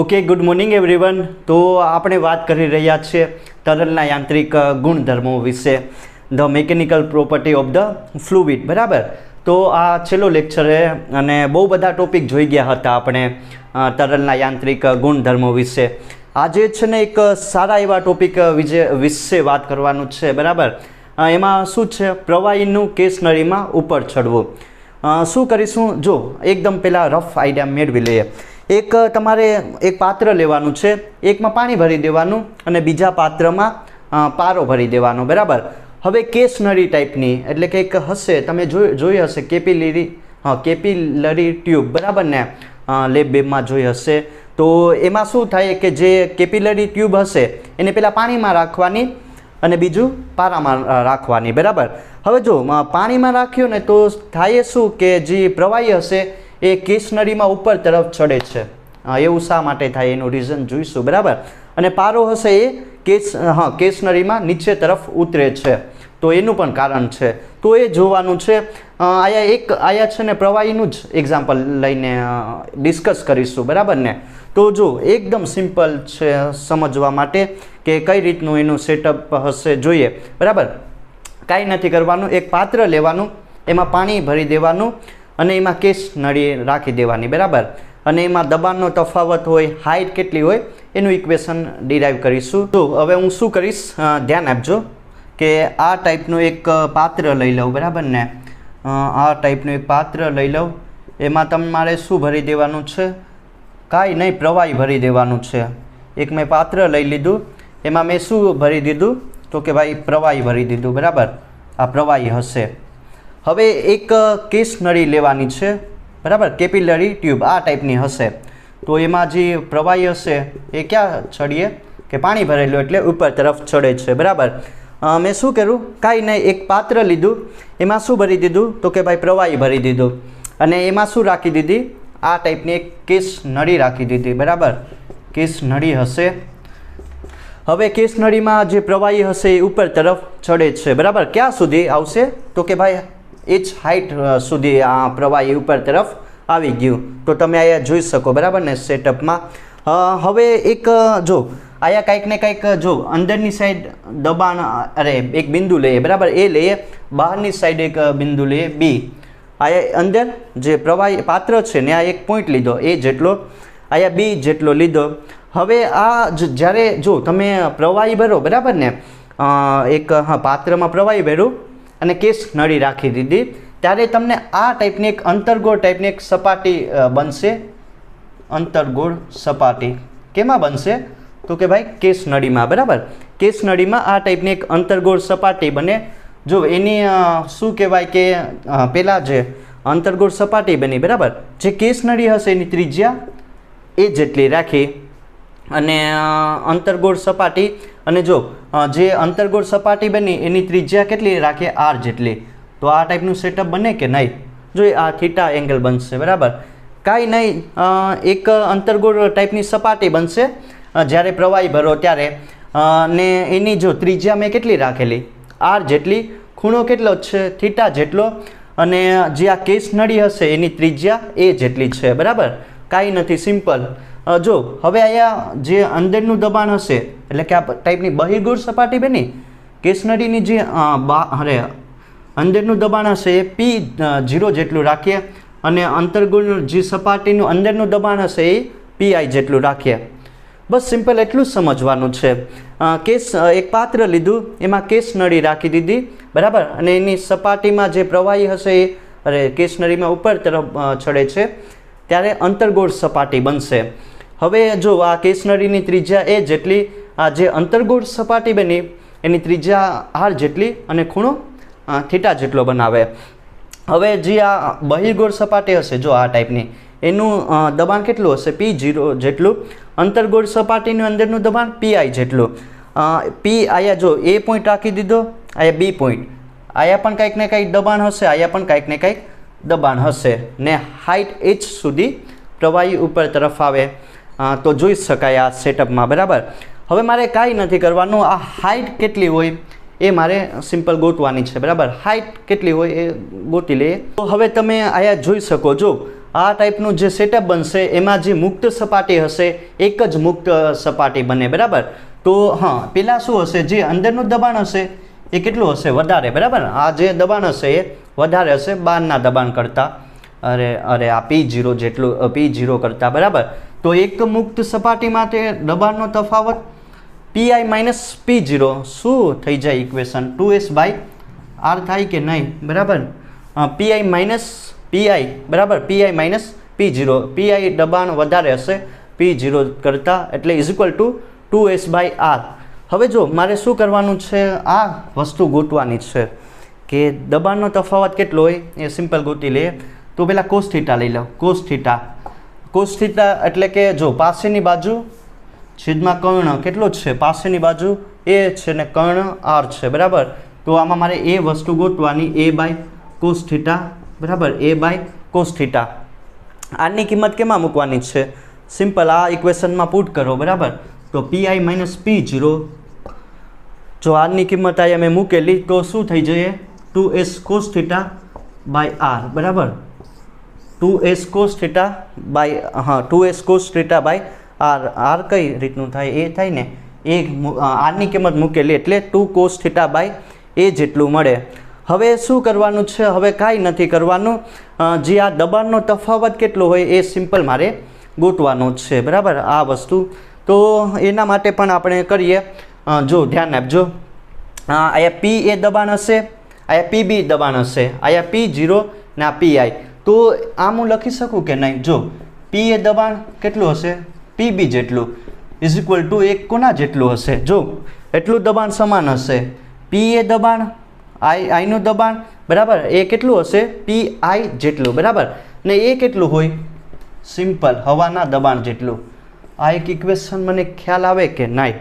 Okay good morning everyone તો આપણે વાત કરી રહ્યા છીએ તરલના યાંત્રિક ગુણધર્મો વિશે. The mechanical property of the fluid બરાબર? તો આ છેલ્લો લેક્ચર અને બહુ બધા ટોપિક જોઈ ગયા હતા આપણે તરલના યાંત્રિક ગુણધર્મો વિશે. આજે છે ને એક સારા એવા ટોપિક વિશે વિશે વાત કરવાનું છે, બરાબર? એમાં શું છે? પ્રવાહીનું કેસ નળીમાં ઉપર ચડવું શું કરીશું? જો, એકદમ પહેલાં રફ આઈડિયા મેળવી લઈએ. એક તમારે એક પાત્ર લેવાનું છે. એકમાં પાણી ભરી દેવાનું અને બીજા પાત્રમાં પારો ભરી દેવાનો, બરાબર? હવે કેસનળી ટાઈપની, એટલે કે એક હશે, તમે જોઈ જોઈ હશે, કેપિલરી, હા, કેપિલરી ટ્યુબ, બરાબર ને? લેબ બેબમાં જોઈ હશે. તો એમાં શું થાય કે જે કેપિલરી ટ્યુબ હશે, એને પહેલાં પાણીમાં રાખવાની અને બીજું પારામાં રાખવાની, બરાબર? હવે જો પાણીમાં રાખ્યું ને તો થાય શું કે જે પ્રવાહી હશે એ કેશનરીમાં ઉપર તરફ ચડે છે. એવું શા માટે થાય એનું રીઝન જોઈશું, બરાબર? અને પારો હશે એ કેસ, હા કેશનરીમાં નીચે તરફ ઉતરે છે. તો એનું પણ કારણ છે. તો એ જોવાનું છે. આયા એક, આયા છે ને પ્રવાહીનું જ એક્ઝામ્પલ લઈને ડિસ્કસ કરીશું, બરાબર ને? તો જો, એકદમ સિમ્પલ છે સમજવા માટે કે કઈ રીતનું એનું સેટઅપ હશે જોઈએ, બરાબર? કાંઈ નથી કરવાનું, એક પાત્ર લેવાનું, એમાં પાણી ભરી દેવાનું અને એમાં કેસ નળી રાખી દેવાની, બરાબર? અને એમાં દબાણનો તફાવત હોય હાઇટ કેટલી હોય, એનું ઇક્વેશન ડિરાઈવ કરીશું. તો હવે હું શું કરીશ? ધ્યાન આપજો કે આ ટાઈપનું એક પાત્ર લઈ લઉં, બરાબર ને? આ ટાઈપનું એક પાત્ર લઈ લઉં. એમાં તમારે શું ભરી દેવાનું છે? કાંઈ નહીં, પ્રવાહી ભરી દેવાનું છે. એક મેં પાત્ર લઈ લીધું, એમાં મેં શું ભરી દીધું? તો કે ભાઈ પ્રવાહી ભરી દીધું, બરાબર? આ પ્રવાહી હશે. હવે એક કેસ નળી લેવાની છે. બરાબર? કેપિલરી ટ્યુબ, આ ટાઈપની હશે. તો એમાં જે પ્રવાહી હશે, એ ક્યાં ચડીએ? કે પાણી ભરેલું એટલે ઉપર તરફ ચડે છે. બરાબર? મેં શું કર્યું? કાંઈ નહીં, એક પાત્ર લીધું. એમાં શું ભરી દીધું? તો કે ભાઈ પ્રવાહી ભરી દીધું. અને એમાં શું રાખી દીધી? આ ટાઈપની એક કેસ નળી રાખી દીધી. બરાબર? કેસ નળી હશે. હવે કેસ નળીમાં જે પ્રવાહી હશે, એ ઉપર તરફ ચડે છે. બરાબર? ક્યાં સુધી આવશે? તો કે ભાઈ જ હાઇટ સુધી આ પ્રવાહી ઉપર તરફ આવી ગયું. તો તમે અહીંયા જોઈ શકો, બરાબર ને સેટઅપમાં હવે એક જો અહીંયા કંઈક ને કંઈક જો, અંદરની સાઈડ દબાણ અરે, એક બિંદુ લઈએ, બરાબર? એ લઈએ, બહારની સાઈડ એક બિંદુ લઈએ બી અહીંયા અંદર જે પ્રવાહી પાત્ર છે ને, આ એક પોઈન્ટ લીધો એ જેટલો અહીંયા બી જેટલો લીધો. હવે આ જ્યારે જો તમે પ્રવાહી ભરો, બરાબર ને એક, હા, પાત્રમાં પ્રવાહી ભર્યું અને કેસ નળી રાખી દીધી. ત્યારે તમને આ ટાઈપની એક અંતર્ગોળ ટાઈપની એક સપાટી બનશે. અંતર્ગોળ સપાટી. કેમાં બનશે? તો કે ભાઈ કેસ નળીમાં, બરાબર? કેસ નળીમાં આ ટાઈપની એક અંતર્ગોળ સપાટી બને. જો એની શું કહેવાય કે પહેલાં જે અંતર્ગોળ સપાટી બની, બરાબર? જે કેસ નળી હશે એની ત્રિજ્યા, એ જેટલી રાખી. અને અંતરગોળ સપાટી. અને જો જે અંતર્ગોળ સપાટી બની, એની ત્રિજ્યા કેટલી? રાખીએ આર જેટલી. તો આ ટાઈપનું સેટઅપ બને કે નહીં? જોઈએ, આ થીટા એંગલ બનશે, બરાબર? કાંઈ નહીં એક અંતર્ગોળ ટાઈપની સપાટી બનશે. જ્યારે પ્રવાહી ભરો ત્યારે ને એની જો ત્રિજ્યા મેં કેટલી રાખેલી? આર જેટલી. ખૂણો કેટલો છે? થીટા જેટલો. અને જે આ કેસ નળી હશે, એની ત્રિજ્યા એ જેટલી છે, બરાબર? કાંઈ નથી સિમ્પલ જો, હવે અહીંયા જે અંદરનું દબાણ હશે, એટલે કે આ ટાઈપની બહિર્ગુર સપાટી બની કેસનળીની જે અરે, અંદરનું દબાણ હશે, એ પી જીરો જેટલું રાખીએ, અને અંતર્ગુણ જે સપાટીનું અંદરનું દબાણ હશે, એ પીઆઈ જેટલું રાખીએ. બસ સિમ્પલ એટલું જ સમજવાનું છે. કેસ એક પાત્ર લીધું, એમાં કેસ નળી રાખી દીધી, બરાબર? અને એની સપાટીમાં જે પ્રવાહી હશે, એ, અરે કેસ નળીમાં ઉપર તરફ ચડે છે, ત્યારે અંતર્ગોળ સપાટી બનશે. હવે જો આ કેસનરીની ત્રિજ્યા એ જેટલી આ જે અંતર્ગોળ સપાટી બની, એની ત્રિજ્યા આર જેટલી અને ખૂણો થીટા જેટલો બનાવે. હવે જે આ બહિર્ગોળ સપાટી હશે, જો આ ટાઈપની, એનું દબાણ કેટલું હશે? પી જીરો જેટલું. અંતર્ગોળ સપાટીની અંદરનું દબાણ પીઆઈ જેટલું. પી આયા જો એ પોઈન્ટ રાખી દીધો, આયા બી પોઈન્ટ. આયા પણ કંઈક ને કંઈક દબાણ હશે, આયા પણ કંઈક ને કંઈક દબાણ હશે. ને હાઇટ એચ સુધી પ્રવાહી ઉપર તરફ આવે. તો જોઈ શકાય આ સેટઅપમાં, બરાબર? હવે મારે કાંઈ નથી કરવાનું, આ હાઇટ કેટલી હોય એ મારે સિમ્પલ ગોતવાની છે, બરાબર? હાઇટ કેટલી હોય એ ગોતી લઈએ. તો હવે તમે આયા જોઈ શકો, જો, આ ટાઈપનું જે સેટઅપ બનશે, એમાં જે મુક્ત સપાટી હશે, એક જ મુક્ત સપાટી બને, બરાબર? તો, હા પહેલાં શું હશે? જે અંદરનું દબાણ હશે, એ કેટલું હશે? વધારે, બરાબર? આ જે દબાણ હશે, એ વધારે હશે બહારના દબાણ કરતાં. અરે અરે, આ પી જીરો જેટલું પી જીરો કરતાં, બરાબર? તો એક મુક્ત સપાટી માટે દબાણનો તફાવત પીઆઈ માઇનસ પી જીરો શું થઈ જાય equation two S by R થાય કે નહીં? બરાબર? પીઆઈ માઇનસ પીઆઈ બરાબર? PI minus P zero PI દબાણ વધારે હશે પી જીરો કરતાં એટલે is equal to two S by R હવે જો મારે શું કરવાનું છે? આ વસ્તુ ગોતવાની છે કે દબાણનો તફાવત કેટલો હોય? એ સિમ્પલ ગોતી લઈએ. તો પહેલાં કોસ થીટા લઈ લો. કોસ થીટા કોસ એટલે કે જો પાસેની બાજુ છેદમાં કર્ણ કેટલું છે? પાસેની બાજુ એ છે ને કર્ણ આર છે, બરાબર? તો આમાં મારે એ વસ્તુ ગોતવાની, એ બાય કોસ બરાબર? એ બાય કોસ આની કિંમત કેમાં મૂકવાની છે? સિમ્પલ, આ ઇક્વેશનમાં પુટ કરો, બરાબર? તો પી આઈ માઇનસ પી જીરો જો આરની કિંમત અહીંયા મેં મૂકેલી, તો શું થઈ જઈએ? Two S cos by R, બરાબર? Two S cos theta by હા, two S cos theta by R R કઈ રીતનું થાય? એ થાય ને? એ આરની કિંમત મૂકેલી એટલે ટુ કોસ થીટા બાય એ જેટલું મળે. હવે શું કરવાનું છે? હવે કાંઈ નથી કરવાનું. જે આ દબાણનો તફાવત કેટલો હોય એ સિમ્પલ મારે ગોતવાનું છે. બરાબર? આ વસ્તુ. તો એના માટે પણ આપણે કરીએ. જો ધ્યાન આપજો. અહીંયા પી એ દબાણ હશે, અહીંયા પી બી દબાણ હશે. અહીંયા પી જીરો ને આ પી આઈ તો આમ હું લખી શકું કે નહીં? જો પી એ દબાણ કેટલું હશે? પી બી જેટલું. ઇઝ ઇક્વલ ટુ એક કોના જેટલું હશે? જો, એટલું દબાણ સમાન હશે. પી એ દબાણ આઈ આઈનું દબાણ, બરાબર? એ કેટલું હશે? પી આઈ જેટલું, બરાબર? ને એ કેટલું હોય? સિમ્પલ હવાના દબાણ જેટલું. આ એક ઇક્વેશન મને ખ્યાલ આવે કે નહીં?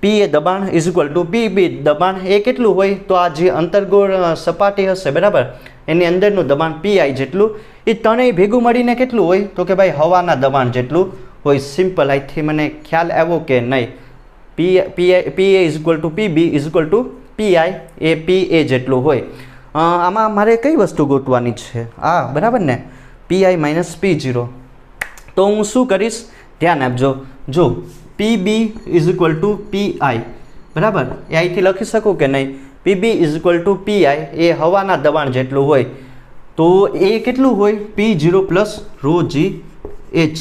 પી એ દબાણ is equal to P B દબાણ એ કેટલું હોય? તો આ જે અંતર્ગોળ સપાટી હશે, બરાબર? એની અંદરનું દબાણ પીઆઈ જેટલું એ ત્રણેય ભેગું મળીને કેટલું હોય? તો કે ભાઈ હવાના દબાણ જેટલું હોય સિમ્પલ આઈથી મને ખ્યાલ આવ્યો કે નહીં. P P P A is equal to P B is equal to PI A P A જેટલું હોય. આમાં મારે કઈ વસ્તુ ગોતવાની છે? આ, બરાબર ને? પીઆઈ માઇનસ પી જીરો તો હું શું કરીશ? ધ્યાન આપજો. જો P B is equal to P I બરાબર? એ અહીંથી લખી શકું કે નહીં? P B is equal to PI એ હવાના દબાણ જેટલું હોય તો એ કેટલું હોય? P zero plus rho G H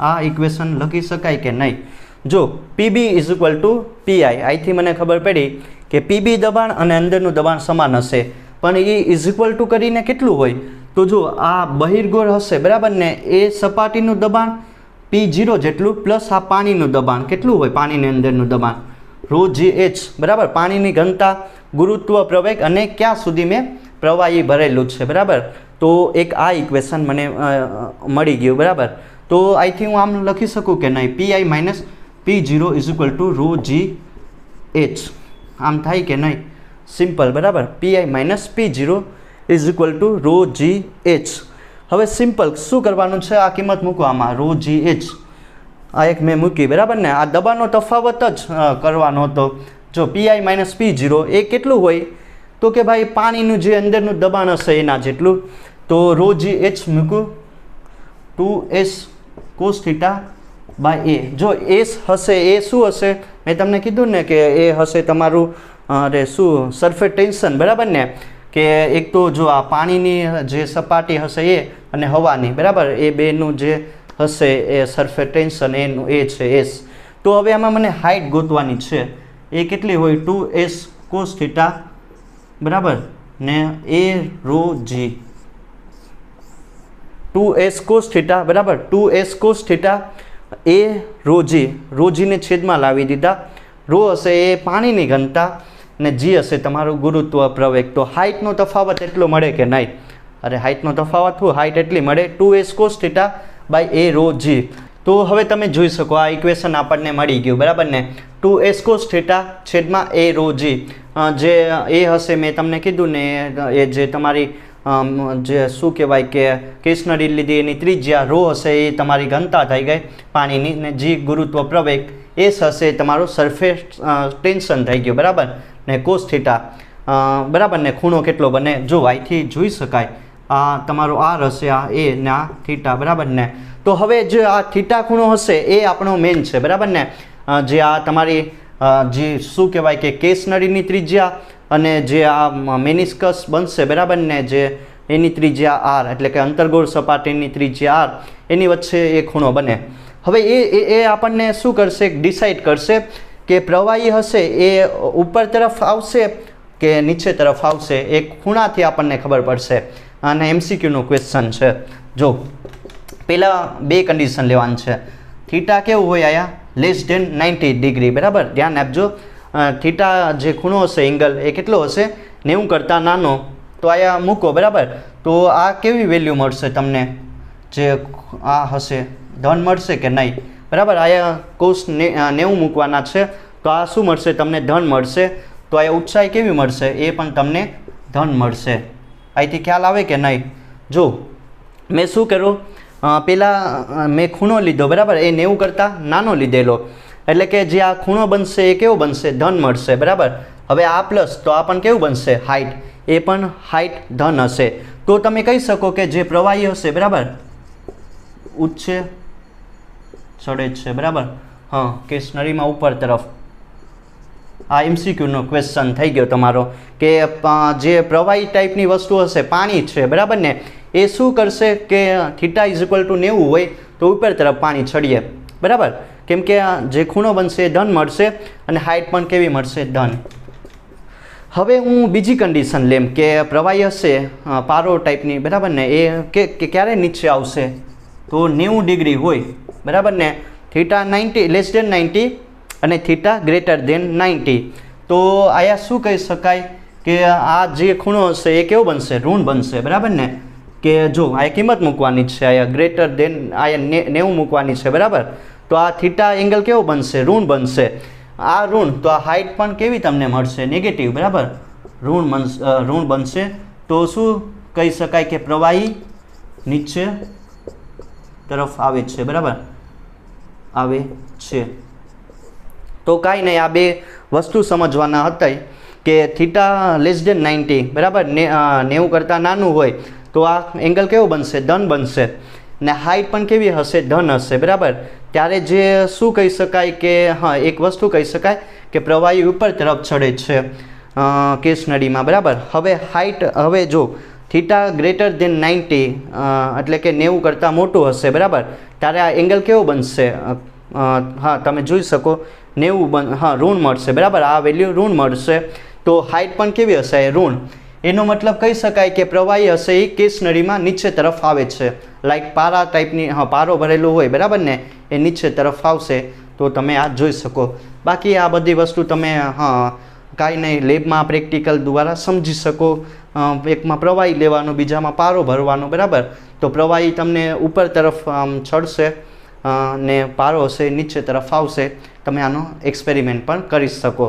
આ ઇક્વેશન લખી શકાય કે નહીં? જો PB is equal to PI આઈથી મને ખબર પડી કે પીબી દબાણ અને અંદરનું દબાણ સમાન હશે. પણ એ ઇઝ ઇક્વલ ટુ કરીને કેટલું હોય? તો જો, આ બહિર્ગોળ હશે, બરાબર ને? એ સપાટીનું દબાણ પી જીરો જેટલું પ્લસ આ પાણીનું દબાણ કેટલું હોય? પાણીની અંદરનું દબાણ. રો જી એચ બરાબર? પાણીની ઘનતા, ગુરુત્વ, પ્રવેગ અને ક્યાં સુધી મેં પ્રવાહી ભરેલું છે, બરાબર? તો એક આ ઇક્વેશન મને મળી ગયું, બરાબર? તો અહીંથી હું આમ લખી શકું કે નહીં? P I minus P zero is equal to rho G H આમ થાય કે નહીં? સિમ્પલ બરાબર? P I minus P zero is equal to rho G H હવે સિમ્પલ શું કરવાનું છે? આ કિંમત મૂકો આમાં રો જી એચ આ એક મેં મૂકી, બરાબર ને? આ દબાણનો તફાવત જ કરવાનો હતો. જો પીઆઈ માઇનસ પી જીરો એ કેટલું હોય? તો કે ભાઈ પાણીનું જે અંદરનું દબાણ હશે એના જેટલું. તો રો જી એચ મૂકું. Two S cos theta by એ જો એસ હશે, એ શું હશે? મેં તમને કીધું ને કે એ હશે તમારું અરે શું? સરફેસ ટેન્શન બરાબર ને? કે એક તો જો આ પાણીની જે સપાટી હશે એ અને હવાની, બરાબર? એ બેનું જે હશે એ સરફે ટેન્શન એનું એ છે એસ તો હવે આમાં મને હાઇટ ગોતવાની છે. એ કેટલી હોય? ટુ એસ કોસ થીટા બરાબર? ને એ rho G two S cos theta બરાબર? ટુ એસ કોસ થીટા એ રોજી રોજીને છેદમાં લાવી દીધા. રો હશે એ પાણીની ઘનતા ને જી હશે તમારું ગુરુત્વ પ્રવેગ. તો હાઇટનો તફાવત એટલો મળે કે નહીં? અરે હાઇટનો તફાવત શું? હાઇટ એટલી મળે. Two S cos theta by A rho G તો હવે તમે જોઈ શકો, આ ઇક્વેશન આપણને મળી ગયું, બરાબર ને? ટુ એસ થેટા છેદમાં એ રો જી જે એ હશે, મેં તમને કીધું ને, એ જે તમારી જે શું કહેવાય કે, કેસનરી લીધી, એની ત્રિજ્યા રો હશે, એ તમારી ઘનતા થઈ ગઈ, પાણીની, ને જી ગુરુત્વ પ્રવેગ એસ હશે, તમારું સરફેસ ટેન્શન થઈ ગયું, બરાબર ને? કોસ થીટા બરાબર ને? ખૂણો કેટલો બને? જો અહીંથી જોઈ શકાય. આ તમારો આર હશે આ એ, ને આ થીટા, બરાબર ને? તો હવે જે આ થીટા ખૂણો હશે, એ આપણો મેન છે, બરાબર ને? જે આ તમારી જે શું કહેવાય કે કેસ નળીની ત્રિજ્યા અને જે આ મેનિસ્કસ બનશે, બરાબર ને? જે એની ત્રિજ્યા આર એટલે કે અંતર્ગોળ સપાટીની ત્રિજ્યા આર એની વચ્ચે એ ખૂણો બને. હવે એ એ આપણને શું કરશે? ડિસાઇડ કરશે કે પ્રવાહી હશે, એ ઉપર તરફ આવશે કે નીચે તરફ આવશે? એ ખૂણાથી આપણને ખબર પડશે. અને એમસીક્યુનું ક્વેશ્ચન છે. જો પહેલાં બે કન્ડિશન લેવાની છે. થીટા કેવું હોય આયા? લેસ દેન નાઇન્ટી ડિગ્રી બરાબર? ધ્યાન આપજો. થીટા જે ખૂણો હશે એંગલ એ કેટલો હશે? નેવું કરતાં નાનો. તો આયા મૂકો, બરાબર? તો આ કેવી વેલ્યુ મળશે તમને? જે આ હશે, ધન મળશે કે નહીં? બરાબર? આયા કોષ નેવું મૂકવાના છે. તો આ શું મળશે? તમને ધન મળશે. તો આ ઉત્સાહ કેવી મળશે? એ પણ તમને ધન મળશે. અહીંથી ખ્યાલ આવે કે નહીં? જો, મેં શું કર્યું? પહેલાં મેં ખૂણો લીધો, બરાબર? એ નેવું કરતાં નાનો લીધેલો. એટલે કે જે આ ખૂણો બનશે એ કેવો બનશે? ધન મળશે, બરાબર? હવે આ પ્લસ તો આ પણ કેવું બનશે? હાઇટ એ પણ હાઇટ ધન હશે. તો તમે કહી શકો કે જે પ્રવાહી હશે, બરાબર? ઉચ્ચ ચડે છે, બરાબર? હા કે સ્નરીમાં ઉપર તરફ. આ એમસીક્યુનો ક્વેશ્ચન થઈ ગયો તમારો કે જે પ્રવાહી ટાઈપની વસ્તુ હશે, પાણી છે, બરાબર ને? એ શું કરશે કે થીટા ઇઝ ઇક્વલ ટુ નેવું હોય તો ઉપર તરફ પાણી છડીએ, બરાબર? કેમ કે જે ખૂણો બનશે એ ધન મળશે અને હાઇટ પણ કેવી મળશે? ધન. હવે હું બીજી કન્ડિશન લેમ કે, પ્રવાહી હશે પારો ટાઈપની બરાબર ને? એ કે ક્યારે નીચે આવશે? તો નેવું ડિગ્રી હોય, બરાબર ને? Theta ninety less than ninety અને થીટા ગ્રેટર દેન નાઇન્ટી તો આયા શું કહી શકાય કે આ જે ખૂણો હશે એ કેવો બનશે? ઋણ બનશે, બરાબર ને? કે જો, આ કિંમત મૂકવાની છે, આયા ગ્રેટર દેન આયા નેવું મૂકવાની છે, બરાબર? તો આ થીટા એંગલ કેવો બનશે? ઋણ બનશે. આ ઋણ, તો આ હાઇટ પણ કેવી તમને મળશે? નેગેટિવ બરાબર? ઋણ બનશે ઋણ બનશે. તો શું કહી શકાય કે પ્રવાહી નીચે તરફ આવે છે, બરાબર? આવે છે. તો કાંઈ નહીં, આ બે વસ્તુ સમજવાના હતા કે થીટા લેસ દેન નાઇન્ટી બરાબર? ને નેવું કરતાં નાનું હોય, તો આ એંગલ કેવો બનશે? ધન બનશે. ને હાઇટ પણ કેવી હશે? ધન હશે, બરાબર? ત્યારે જે શું કહી શકાય કે, હા, એક વસ્તુ કહી શકાય કે પ્રવાહી ઉપર તરફ ચડે છે નળીમાં બરાબર? હવે હાઇટ હવે જો થીટા ગ્રેટર દેન નાઇન્ટી એટલે કે નેવું કરતાં મોટું હશે, બરાબર? ત્યારે આ એંગલ કેવો બનશે? હા, તમે જોઈ શકો, નેવું બન, હા, ઋણ મળશે, બરાબર? આ વેલ્યુ ઋણ મળશે. તો હાઇટ પણ કેવી હશે? એ ઋણ. એનો મતલબ કહી શકાય કે પ્રવાહી હશે એ કેશનરીમાં નીચે તરફ આવે છે. લાઈક પારા ટાઈપની હા, પારો ભરેલો હોય, બરાબર ને? એ નીચે તરફ આવશે. તો તમે આ જોઈ શકો. બાકી આ બધી વસ્તુ તમે, હા, કાંઈ નહીં લેબમાં પ્રેક્ટિકલ દ્વારા સમજી શકો. એકમાં પ્રવાહી લેવાનો, બીજામાં પારો ભરવાનો, બરાબર? તો પ્રવાહી તમને ઉપર તરફ, આમ, ચડશે. ને પારો હશે નીચે તરફ આવશે તમે આનો એક્સપેરિમેન્ટ પણ કરી શકો.